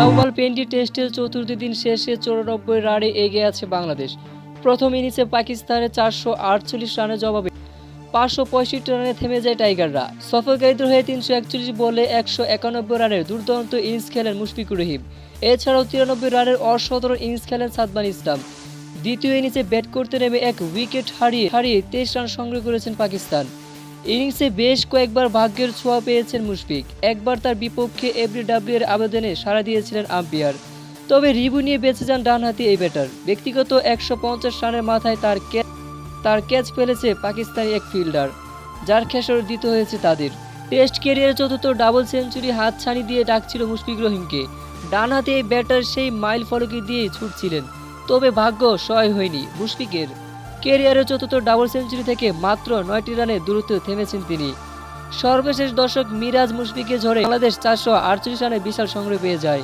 Global twenty টেস্টের চতুর্থ দিন শেষে চৌরানব্বই রানে এগিয়ে আছে বাংলাদেশ। প্রথম ইনিংসে পাকিস্তানের চারশো আটচল্লিশ রানের জবাবে পাঁচশো পঁয়ষট্টি রানে থেমে যায় টাইগাররা। সফরকারীদের হয়ে তিনশো একচল্লিশ বলে একশো একানব্বই রানের দুর্দান্ত ইনিংস খেলেন মুশফিকুর রহিম। এছাড়াও তিরানব্বই রানের অসাধারণ ইনিংস খেলেন সাদমান ইসলাম। দ্বিতীয় ইনিংসে ব্যাট করতে নেমে এক উইকেট হারিয়ে হারিয়ে তেইশ রান সংগ্রহ করেছেন পাকিস্তান। ইনিংসে বেশ কয়েকবার ভাগ্যের ছোঁয়া পেয়েছেন মুশফিক। একবার তার বিপক্ষে এফডিডাব্লিউ এর আবেদনে সাড়া দিয়েছিলেন আম্পায়ার। তবে রিভু নিয়ে বেঁচে যান ডানহাতি এই ব্যাটার। ব্যক্তিগত একশো পঞ্চাশ রানের মাথায় তার ক্যাচ তার ক্যাচ ফেলেছে পাকিস্তানি এক ফিল্ডার, যার খেসর দিতে হয়েছে তাদের। টেস্ট ক্যারিয়ারে চতুর্থ ডাবল সেঞ্চুরি হাত হাতছানি দিয়ে ডাকছিল মুশফিক রহিমকে। ডানহাতে এই ব্যাটার সেই মাইল ফলকে দিয়েই ছুটছিলেন। তবে ভাগ্য সহায় হয়নি মুশফিকের। ক্যারিয়ারে চতুর্থ ডাবল সেঞ্চুরি থেকে মাত্র নয়টি রানে দূরত্ব থেমেছেন তিনি। সর্বশেষ দর্শক মিরাজ মুশফিকে ঝরে বাংলাদেশ চারশো আটচল্লিশ রানে বিশাল সংগ্রহ পেয়ে যায়।